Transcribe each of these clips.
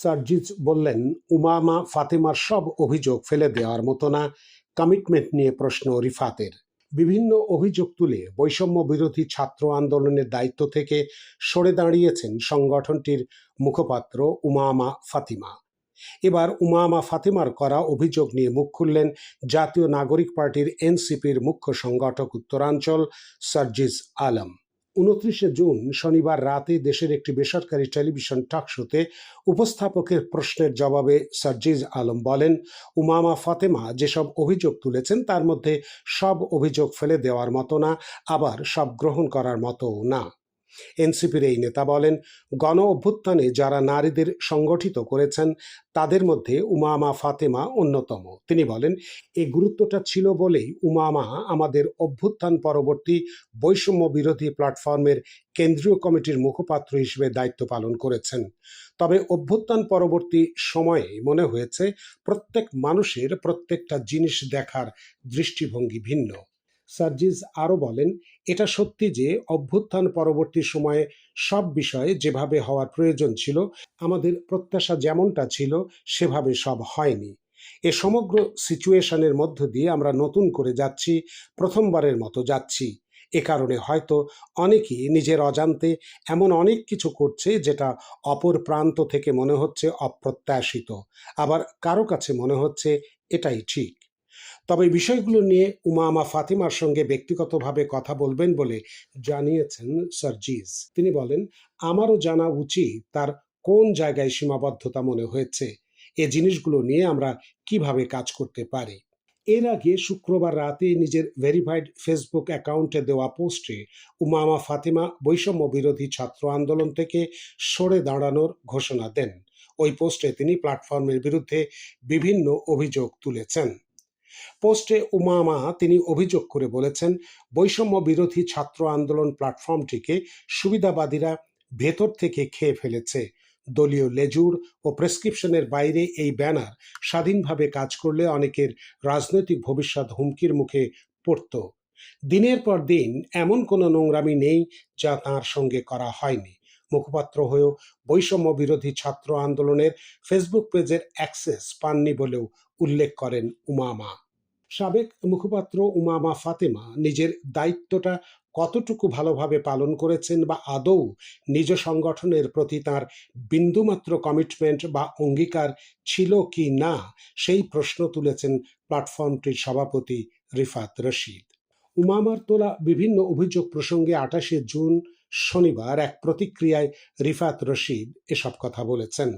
সার্জিজ বললেন, উমামা, ফাতেমার সব অভিযোগ ফেলে দেওয়ার মতো না। কমিটমেন্ট নিয়ে প্রশ্ন রিফাতের। বিভিন্ন অভিযোগ তুলে বৈষম্য বিরোধী ছাত্র আন্দোলনের দায়িত্ব থেকে সরে দাঁড়িয়েছেন সংগঠনটির মুখপাত্র উমামা ফাতিমা। এবার উমামা ফাতিমার করা অভিযোগ নিয়ে মুখ খুললেন জাতীয় নাগরিক পার্টির এনসিপির মুখ্য সংগঠক উত্তরাঞ্চল সার্জিজ আলম। উনত্রিশে জুন শনিবার রাতে দেশের একটি বেসরকারি টেলিভিশন টকশোতে উপস্থাপকের প্রশ্নের জবাবে সার্জিজ আলম বলেন, উমামা ফাতেমা যেসব অভিযোগ তুলেছেন তার মধ্যে সব অভিযোগ ফেলে দেওয়ার মতো না, আবার সব গ্রহণ করার মতো না। এনসিপির এই নেতা বলেন, গণ অভ্যুত্থানে যারা নারীদের সংগঠিত করেছেন, তাদের মধ্যে উমামা ফাতেমা অন্যতম। তিনি বলেন এই গুরুত্বটা ছিল বলেই উমামা আমাদের অভ্যুত্থান পরবর্তী বৈষম্য বিরোধী প্ল্যাটফর্মের কেন্দ্রীয় কমিটির মুখপাত্র হিসেবে দায়িত্ব পালন করেছেন। তবে অভ্যুত্থান পরবর্তী সময়ে মনে হয়েছে, প্রত্যেক মানুষের প্রত্যেকটা জিনিস দেখার দৃষ্টিভঙ্গি ভিন্ন। সার্জিজ আরও বলেন, এটা সত্যি যে অভ্যুত্থান পরবর্তী সময়ে সব বিষয়ে যেভাবে হওয়ার প্রয়োজন ছিল, আমাদের প্রত্যাশা যেমনটা ছিল, সেভাবে সব হয়নি। এ সমগ্র সিচুয়েশনের মধ্য দিয়ে আমরা নতুন করে যাচ্ছি, প্রথমবারের মতো যাচ্ছি। এ কারণে হয়তো অনেকেই নিজের অজান্তে এমন অনেক কিছু করছে যেটা অপর প্রান্ত থেকে মনে হচ্ছে অপ্রত্যাশিত। আবার কারও কাছে মনে হচ্ছে এটাই ঠিক। তবে বিষয়গুলো নিয়ে উমামা ফাতিমার সঙ্গে ব্যক্তিগতভাবে কথা বলবেন বলে জানিয়েছেন সার্জিজ তিনি বলেন, আমারও জানা উচিত তার কোন জায়গায় সীমাবদ্ধতা মনে হয়েছে, এ জিনিসগুলো নিয়ে আমরা কীভাবে কাজ করতে পারি? এর আগে শুক্রবার রাতে নিজের ভেরিফাইড ফেসবুক অ্যাকাউন্টে দেওয়া পোস্টে উমামা ফাতিমা বৈষম্য বিরোধী ছাত্র আন্দোলন থেকে সরে দাঁড়ানোর ঘোষণা দেন। ওই পোস্টে তিনি প্ল্যাটফর্মের বিরুদ্ধে বিভিন্ন অভিযোগ তুলেছেন। পোস্টে উমামা তিনি অভিযোগ করে বলেছেন বৈষম্য বিরোধী ছাত্র আন্দোলন প্ল্যাটফর্মটিকে সুবিধাবাদীরা ভেতর থেকে খেয়ে ফেলেছে। দলীয় লেজুর ও প্রেসক্রিপশনের বাইরে এই ব্যানার স্বাধীনভাবে কাজ করলে অনেকের রাজনৈতিক ভবিষ্যৎ হুমকির মুখে পড়ত। দিনের পর দিন এমন কোনো নোংরামি নেই যা তার সঙ্গে করা হয়নি। মুখপাত্র হয়েও বৈষম্য বিরোধী ছাত্র আন্দোলনের ফেসবুক পেজের অ্যাক্সেস পাননি বলেও উল্লেখ করেন উমামা। সাবেক মুখপাত্র উমামা ফাতেমা নিজের দায়িত্বটা কতটুকু ভালোভাবে পালন করেছেন বা আদৌ নিজ সংগঠনের প্রতি তার বিন্দুমাত্র কমিটমেন্ট বা অঙ্গীকার ছিল কি না, সেই প্রশ্ন তুলেছেন প্ল্যাটফর্মটির সভাপতি রিফাত রশিদ। উমামার তোলা বিভিন্ন অভিযোগ প্রসঙ্গে আঠাশে জুন শনিবার এক প্রতিক্রিয়ায় রিফাত রশিদ এসব কথা বলেছেন।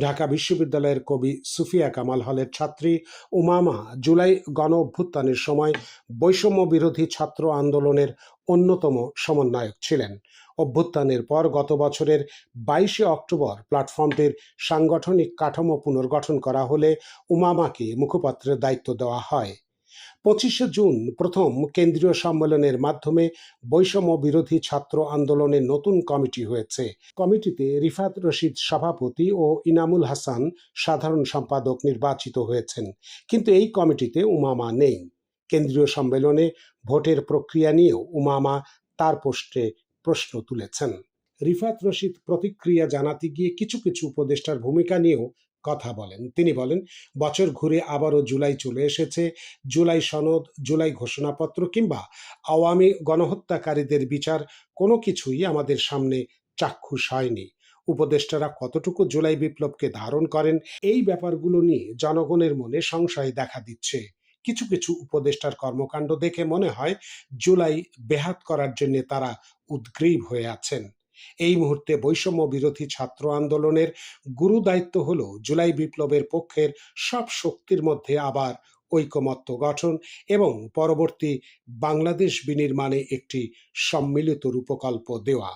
ঢাকা বিশ্ববিদ্যালয়ের কবি সুফিয়া কামাল হলের ছাত্রী উমামা জুলাই গণ অভ্যুত্থানের সময় বৈষম্য বিরোধী ছাত্র আন্দোলনের অন্যতম সমন্বয়ক ছিলেন। অভ্যুত্থানের পর গত বছরের বাইশে অক্টোবর প্ল্যাটফর্মটির সাংগঠনিক কাঠামো পুনর্গঠন করা হলে উমামাকে মুখপাত্রের দায়িত্ব দেওয়া হয়। পঁচিশে জুন প্রথম কেন্দ্রীয় সম্মেলনের মাধ্যমে বৈষম্য বিরোধী ছাত্র আন্দোলনের নতুন কমিটি হয়েছে। কমিটিতে রিফাত রশিদ সভাপতি ও ইনামুল হাসান সাধারণ সম্পাদক নির্বাচিত হয়েছেন। কিন্তু এই কমিটিতে উমামা নেই। কেন্দ্রীয় সম্মেলনে ভোটের প্রক্রিয়া নিয়েও উমামা তার পোস্টে প্রশ্ন তুলেছেন। রিফাত রশিদ প্রতিক্রিয়া জানাতে গিয়ে কিছু কিছু উপদেষ্টার ভূমিকা নিয়েও কথা বলেন। তিনি বলেন, বছর ঘুরে আবারও জুলাই চলে এসেছে। জুলাই সনদ, জুলাই ঘোষণাপত্র কিংবা আওয়ামী গণহত্যাকারীদের বিচার কোনো কিছুই আমাদের সামনে চাক্ষুষ হয়নি। উপদেষ্টারা কতটুকু জুলাই বিপ্লবকে ধারণ করেন, এই ব্যাপারগুলো নিয়ে জনগণের মনে সংশয় দেখা দিচ্ছে। কিছু কিছু উপদেষ্টার কর্মকাণ্ড দেখে মনে হয়, জুলাই বেহাত করার জন্য তারা উদ্গ্রীব হয়ে আছেন। এই মুহূর্তে বৈষম্য বিরোধী ছাত্র আন্দোলনের গুরু দায়িত্ব হল জুলাই বিপ্লবের পক্ষের সব শক্তির মধ্যে আবার ঐকমত্য গঠন এবং পরবর্তী বাংলাদেশ বিনির্মাণে একটি সম্মিলিত রূপকল্প দেওয়া।